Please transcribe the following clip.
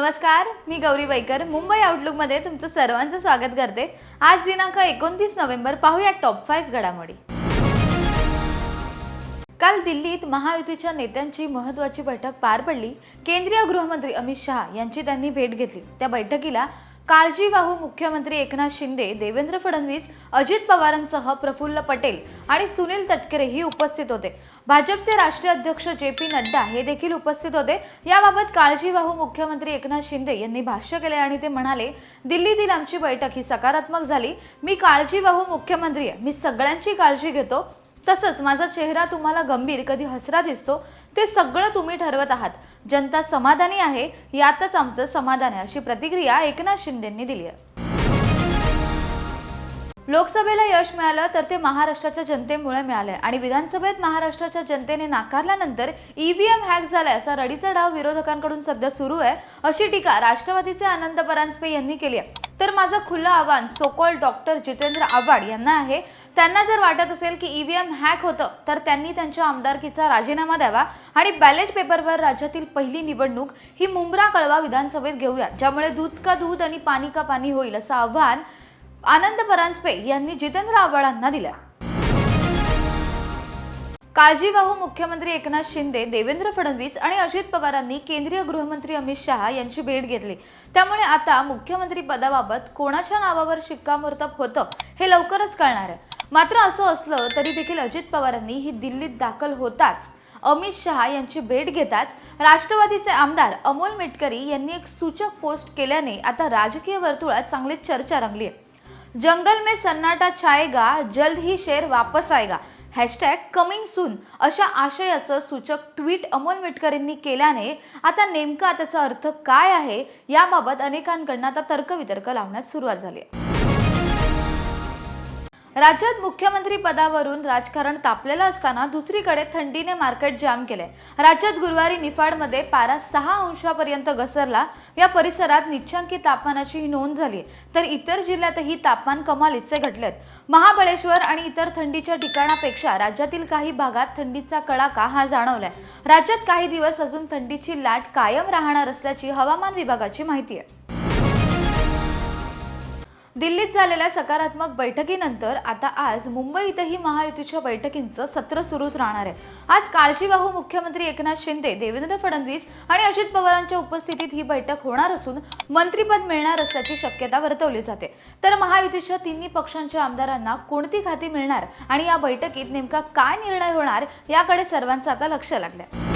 नमस्कार मी गौरी बैकर मुंबई आउटलुकमध्ये तुमचं सर्वांचं स्वागत करते. आज दिनांक एकोणतीस नोव्हेंबर पाहूया टॉप फाईव्ह घडामोडी. काल दिल्लीत महायुतीच्या नेत्यांची महत्त्वाची बैठक पार पडली. केंद्रीय गृहमंत्री अमित शहा यांची त्यांनी भेट घेतली. त्या बैठकीला काळजीवाहू मुख्यमंत्री एकनाथ शिंदे देवेंद्र फडणवीस अजित पवारांसह प्रफुल्ल पटेल आणि सुनील तटकरेही उपस्थित होते. भाजपचे राष्ट्रीय अध्यक्ष जे पी नड्डा हे देखील उपस्थित होते. याबाबत काळजीवाहू मुख्यमंत्री एकनाथ शिंदे यांनी भाष्य केले आणि ते म्हणाले दिल्लीतील आमची बैठक ही सकारात्मक झाली. मी काळजीवाहू मुख्यमंत्री आहे. मी सगळ्यांची काळजी घेतो. तसंच माझा चेहरा तुम्हाला गंभीर कधी हसरा दिसतो ते सगळं तुम्ही ठरवत आहात. जनता समाधानी आहे यातच आमचं समाधान आहे अशी प्रतिक्रिया एकनाथ शिंदेंनी दिली आहे. लोकसभेला यश मिळालं तर ते महाराष्ट्राच्या जनतेमुळे मिळालंय. आणि विधानसभेत महाराष्ट्राच्या जनतेने नाकारल्यानंतर ईव्हीएम हॅक झालाय असा रडीचा डाव विरोधकांकडून सध्या सुरू आहे अशी टीका राष्ट्रवादीचे आनंद परांजपे यांनी केली आहे. तर माझं खुलं आव्हान सोकॉल डॉक्टर जितेंद्र आव्हाड यांना आहे. त्यांना जर वाटत असेल की ईव्हीएम हॅक होतं तर त्यांनी त्यांच्या आमदारकीचा राजीनामा द्यावा आणि बॅलेट पेपरवर राज्यातील पहिली निवडणूक ही मुंब्रा कळवा विधानसभेत घेऊया ज्यामुळे दूध का दूध आणि पाणी का पाणी होईल असं आव्हान आनंद परांजपे यांनी जितेंद्र आव्हाडांना दिलं. काळजीवाहू मुख्यमंत्री एकनाथ शिंदे देवेंद्र फडणवीस आणि अजित पवारांनी केंद्रीय गृहमंत्री अमित शहा यांची भेट घेतली. त्यामुळे आता मुख्यमंत्री पदाबाबत कोणाच्या नावावर शिक्कामोर्तब होतं हे लवकरच कळणार आहे. मात्र असं असलं तरी देखील अजित पवारांनी ही दिल्लीत दाखल होताच. अमित शहा यांची भेट घेताच राष्ट्रवादीचे आमदार अमोल मेटकरी यांनी एक सूचक पोस्ट केल्याने आता राजकीय वर्तुळात चांगली चर्चा रंगली आहे जंगल में सन्नाटा छाएगा जल्द ही शेर वापस आएगा. हॅशटॅग कमिंग सून अशा आशयाचं सूचक ट्विट अमोल मिटकरींनी केल्याने आता नेमका त्याचा अर्थ काय आहे याबाबत अनेकांकडनं आता तर्कवितर्क लावण्यास सुरुवात झाली आहे. राज्यात मुख्यमंत्री पदावरून राजकारण तापलेलं असताना दुसरीकडे थंडीने मार्केट जाम केले राज्यात गुरुवारी निफाडमध्ये पारा सहा अंशापर्यंत घसरला. या परिसरात निच्छांकी तापमानाची ही नोंद झाली. तर इतर जिल्ह्यातही तापमान कमालीचे घटलेत. महाबळेश्वर आणि इतर थंडीच्या ठिकाणापेक्षा राज्यातील काही भागात थंडीचा कडाका हा जाणवलाय. राज्यात काही दिवस अजून थंडीची लाट कायम राहणार असल्याची हवामान विभागाची माहिती आहे. दिल्लीत झालेल्या सकारात्मक बैठकीनंतर आता आज मुंबईतही महायुतीच्या बैठकींचं सत्र सुरूच राहणार आहे. आज काळजीवाहू मुख्यमंत्री एकनाथ शिंदे देवेंद्र फडणवीस आणि अजित पवारांच्या उपस्थितीत ही बैठक होणार असून मंत्रीपद मिळणार असल्याची शक्यता वर्तवली जाते. तर महायुतीच्या तिन्ही पक्षांच्या आमदारांना कोणती खाती मिळणार आणि या बैठकीत नेमका काय निर्णय होणार याकडे सर्वांचं आता लक्ष लागलंय.